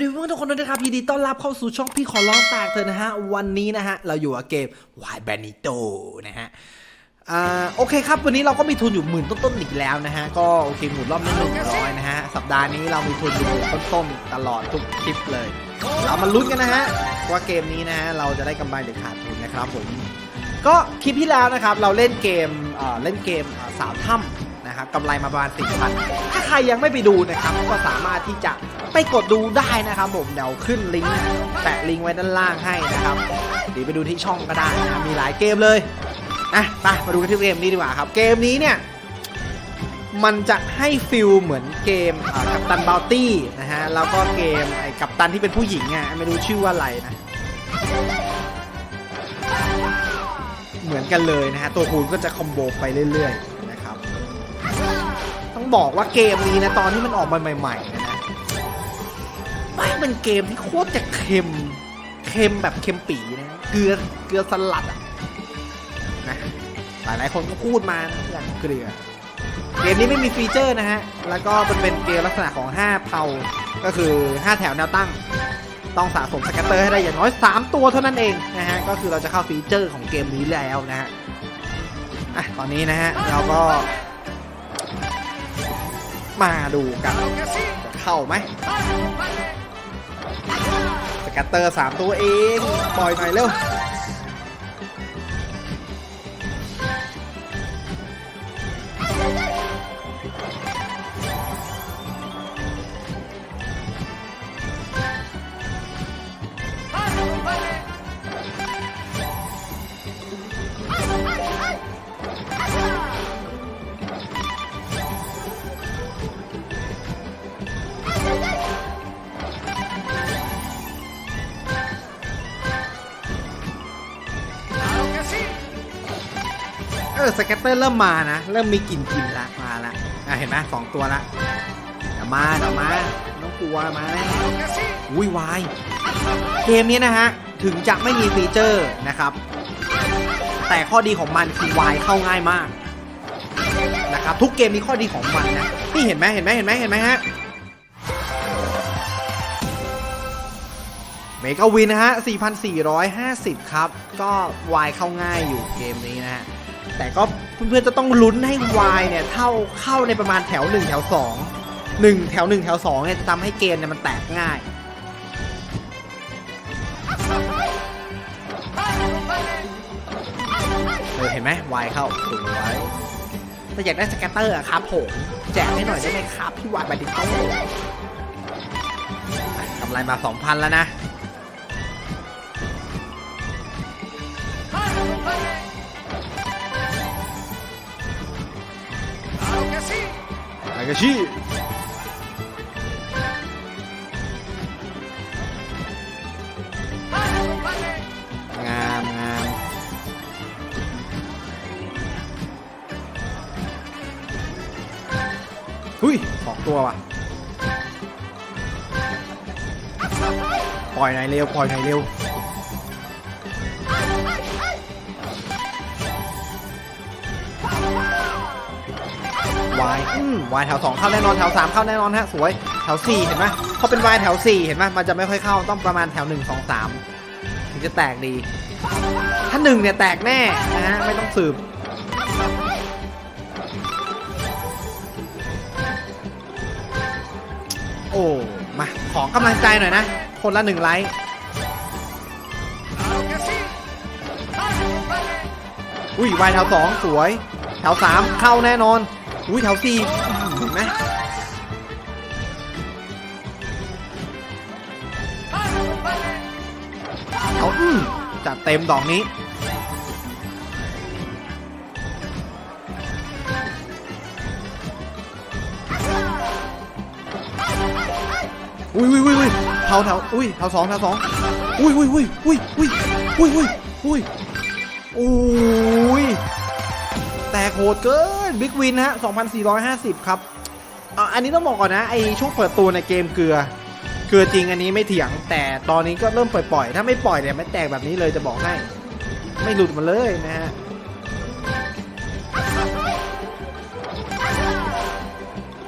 ดีเพื่อนทุกคนด้วยนะครับยินดีต้อนรับเข้าสู่ช่องพี่ขอร้องแตกเธอนะฮะ วันนี้นะฮะ เราอยู่กับเกม Y b a n i t o นะฮะอ่าโอเคครับ วันนี้เราก็มีทุนอยู่หมื่นต้นๆอีกแล้วนะฮะ ก็โอเคหมุนรอบละหนึ่งร้อยนะฮะ สัปดาห์นี้เรามีทุนอยู่หมื่นต้นๆตลอดทุกคลิปเลย เรามาลุ้นกันนะฮะว่าเกมนี้นะฮะเราจะได้กำไรหรือขาดทุนนะครับผมก็คลิปที่แล้วนะครับเราเล่นเกมเอ่อเล่นเกมเอ่อสาวถ้ำนะครับกำไรมาประมาณสี่พันถ้าใครยังไม่ไปดูนะครับก็สามารถที่จะ ไปกดดูได้นะครับผมเดี๋ยวขึ้นลิงก์แปะลิงก์ไว้ด้านล่างให้นะครับหรือไปดูที่ช่องก็ได้นะมีหลายเกมเลยอะไปมาดูกันที่เกมนี้ดีกว่าครับ เกมนี้เนี่ยมันจะให้ฟิลเหมือนเกมกัปตันบาวตี้นะฮะแล้วก็เกมไอ้กัปตันที่เป็นผู้หญิงอะไม่รู้ชื่อว่าอะไรนะเหมือนกันเลยนะฮะตัวคูณก็จะคอมโบไปเรื่อยๆนะครับต้องบอกว่าเกมนี้นะตอนที่มันออกมาใหม่ๆนะนะ เป็นเกมที่โคตรจะเค็ม เค็มแบบเค็มปีนะเกลือเกลือสลัดอะนะหลายๆคนก็พูดมานะอย่างเกลือ เกมนี้ไม่มีฟีเจอร์นะฮะ แล้วก็มันเป็นเกมลักษณะของ 5 เผาก็คือ 5 แถวแนวตั้ง ต้องสะสมสแกตเตอร์ให้ได้อย่างน้อย 3 ตัวเท่านั้นเองนะฮะ ก็คือเราจะเข้าฟีเจอร์ของเกมนี้แล้วนะฮะอะตอนนี้นะฮะ เราก็ มาดูกันจะเข้าไหม สแกตเตอร์3ตัวเอง ปล่อยหน่อยเร็ว ออสแกตเตอร์เริ่มมานะ เริ่มมีกลิ่นกลิ่นละมาละอะเห็นไหมสองตัวละเดี๋ยวมาเดี๋ยวมาไม่ต้องกลัวมาแน่อุ้ยวายเกมนี้นะฮะ ถึงจะไม่มีฟีเจอร์นะครับ แต่ข้อดีของมันคือวายเข้าง่ายมากนะครับทุกเกมมีข้อดีของมันนะนี่เห็นไหมเห็นไหมเห็นไหมเห็นไหมฮะเมกาวินนะฮะ 4,450 ครับ ก็วายเข้าง่ายอยู่เกมนี้นะฮะ แต่ก็เพื่อนๆจะต้องลุ้นให้วายเนี่ยเท่าเข้าในประมาณแถว 1 แถว 2 1 แถว 1 แถว2เนี่ยจะทำให้เกมเนี่ยมันแตกง่าย เออเห็นไหมวายเข้าสวยแต่อยากได้สแกตเตอร์อะครับผม แจกให้หน่อยได้ไหมครับ พี่วายบาดิโต้กำไรมา 2,000 แล้วนะ อากาชิงามงามหุ้ยสองตัวว่ะ ปล่อยไหนอยเร็ว ปล่อยไหนอยเร็ว วายอืมวายแถวสองเข้าแน่นอนแถวสามเข้าแน่นอนฮะสวยแถวสี่เห็นไหมเขาเป็นวายแถวสี่เห็นไหมมันจะไม่ค่อยเข้าต้องประมาณแถวหนึ่งสองสามถึงจะแตกดี ถ้าหนึ่งเนี่ยแตกแน่นะฮะไม่ต้องสืบโอ้มาขอกำลังใจหน่อยนะ คนละหนึ่งไลค์อุ้ยวายแถวสองสวย แถวสามเข้าแน่นอน อุ้ยแถวสี่เห็นไหมแถวอืมจัดเต็มดอกนี้อุ้ยอุ้ยอุ้ยอุ้ยแถวแถวอุ้ยแถวสองแถวสองอุ้ยอุ้ยอุ้ยอุ้ยอุ้ยอุ้ยอุ้ยอุ้ยโอ้ แตกโหดเกินบิ๊กวินฮะ 2,450 ครับอะอันนี้ต้องบอกก่อนนะไอช่วงเปิดตัวในเกมเกลือเกลือจริงอันนี้ไม่เถียง แต่ตอนนี้ก็เริ่มปล่อยๆ ถ้าไม่ปล่อยเนี่ยไม่แตกแบบนี้เลยจะบอกให้ ไม่หลุดมาเลยนะฮะ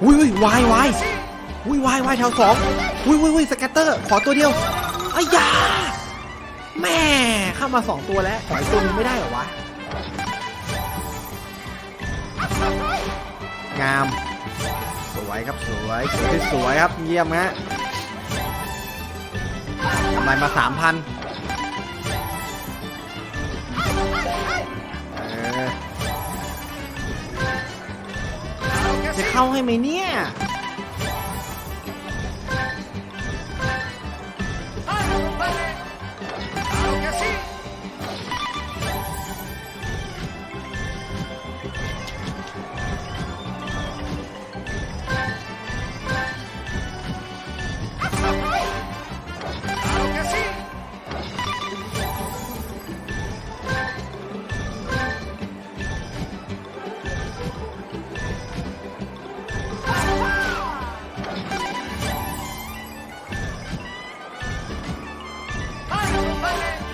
อุ้ยอุ้ยวายวายอุ้ยวายวายแถวสองอุ้ยอุ้ยอุ้ยสแกตเตอร์ ขอตัวเดียวอ้ยาแม่เข้ามาสองตัวแล้วขออีกตัวนึงไม่ได้เหรอวะ งาม สวยครับสวยสวยสวยครับเยี่ยมฮะทำไรมาสามพันจะเข้าให้ไหมเนี่ย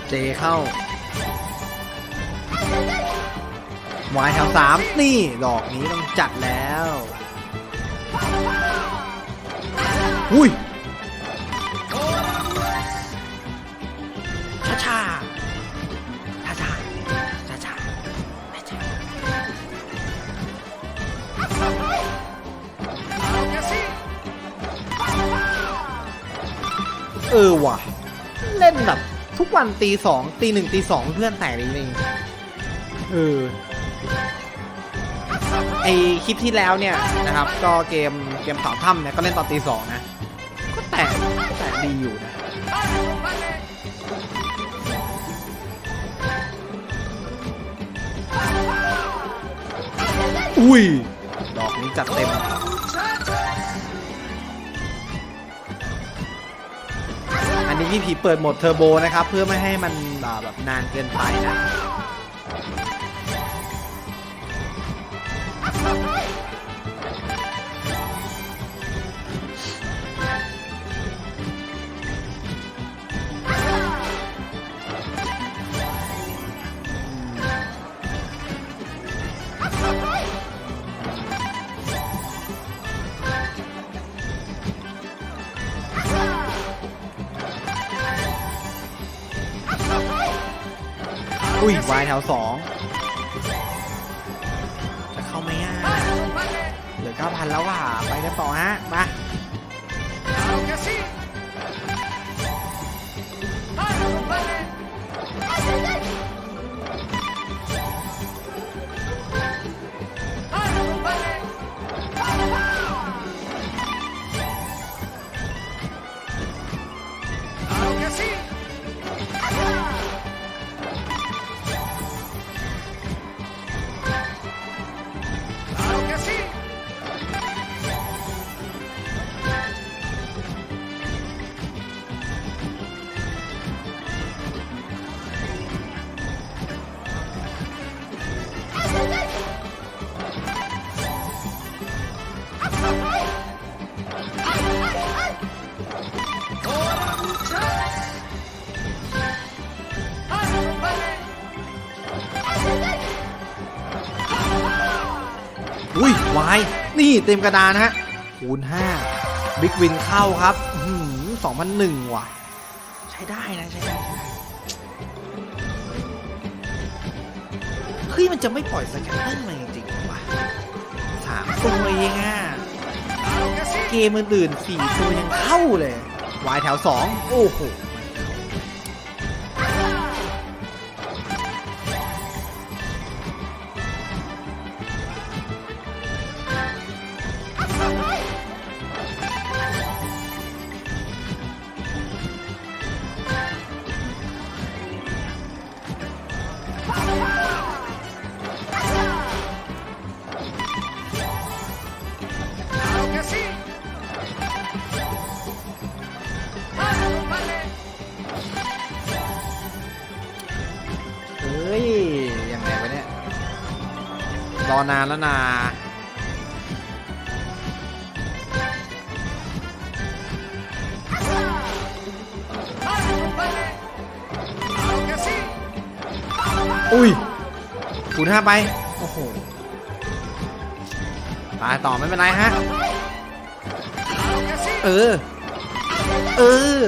เจเข้าวายแถวสามนี่ดอกนี้ต้องจัดแล้วอุ้ยช้าช้าช้าช้าช้าช้าช้าเออว่ะ เล่นแบบ ทุกวันตีสองตีหนึ่งตีสองเพื่อนแตกจริงๆเออไอคลิปที่แล้วเนี่ยนะครับ ก็เกมเกมต่อถ้ำเนี่ยก็เล่นตอนตีสองนะ ก็แตกแตกดีอยู่นะอุ้ย ดอกนี้จัดเต็ม นี้พี่ผีเปิดโหมดเทอร์โบนะครับ เพื่อไม่ให้มันแบบนานเกินไปนะ อุ้ยวายแถวสองจะเข้าไหมอะเหลือเก้าพันแล้วว่ะไปกันต่อฮะมา อุ้ยวาย นี่เต็มกระดานฮะ คูณ5บิ๊กวินเข้าครับสองพันหนึ่งว่ะ ใช้ได้นะ ใช้ได้ เฮ้ย มันจะไม่ปล่อยสแกนเตอร์มาจริงๆว่ะสามตัวเองอะ เกมอื่นๆสี่ตัวยังเข้าเลย วายแถวสอง โอ้โห อนานแล้วนาอุ้ยคูณห้าไป โอ้โห ตายต่อไม่เป็นไรฮะ เออ เออ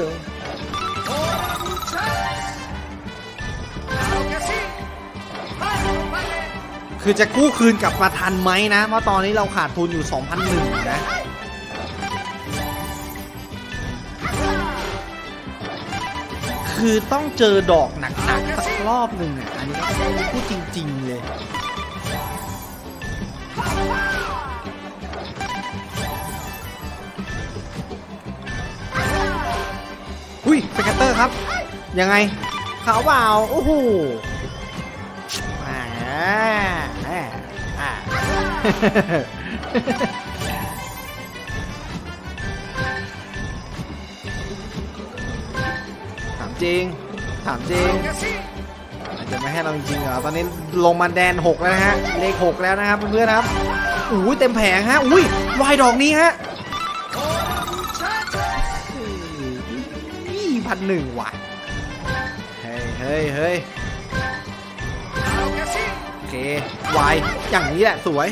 คือจะกู้คืนกลับมาทันไหมนะเพราะตอนนี้เราขาดทุนอยู่ 2,001นะคือต้องเจอดอกหนักๆสักรอบหนึ่งอะอันนี้ก็พูดจริง ๆ เลย อุ้ยสแกตเตอร์ครับ ยังไงขาวเปล่าโอ้โหอ่าอ่าอ่า ถามจริง ถามจริงอาจจะไม่ให้เราจริงเหรอตอนนี้ลงมาแดน 6 แล้วนะฮะ เลข 6 แล้วนะครับเพื่อนๆครับอุ้ยเต็มแผงฮะ อุ้ยวายดอกนี้ฮะยี่พันหนึ่งว่ะ เฮ้ยเฮ้ยเฮ้ย เควายอย่างนี้แหละสวย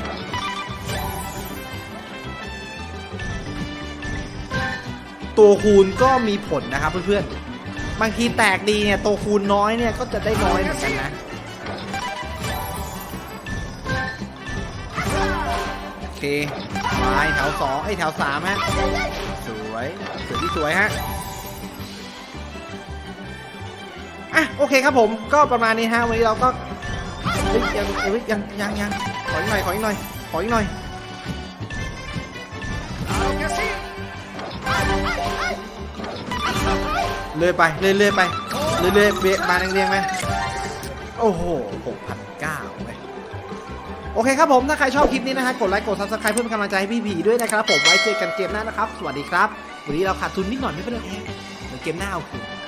ตัวคูณก็มีผลนะครับเพื่อนๆ บางทีแตกดีเนี่ย ตัวคูณน้อยเนี่ย ก็จะได้น้อยเหมือนกันนะโอเควายแถวสองไอ้แถวสามฮะ สวย สวยที่สวยฮะอะโอเคครับผมก็ประมาณนี้ฮะวันนี้เราก็ เฮ้ยยังเฮ้ยยังยังยังขออีกหน่อยขออีกหน่อยขออีกหน่อยเลื่อยไปเลื่อยเลยไปเลื่อยเลยเบียมาเรียงๆไหมโอ้โหหกพันเก้าไปโอเคครับผมถ้าใครชอบคลิปนี้นะฮะกดไลค์กดซับสไครป์เพื่อเป็นกำลังใจให้พี่ผีด้วยนะครับผมไว้เจอกันเกมหน้านะครับ สวัสดีครับ วันนี้เราขาดทุนนิดหน่อยไม่เป็นไรเดี๋ยวเกมหน้าเอาคืน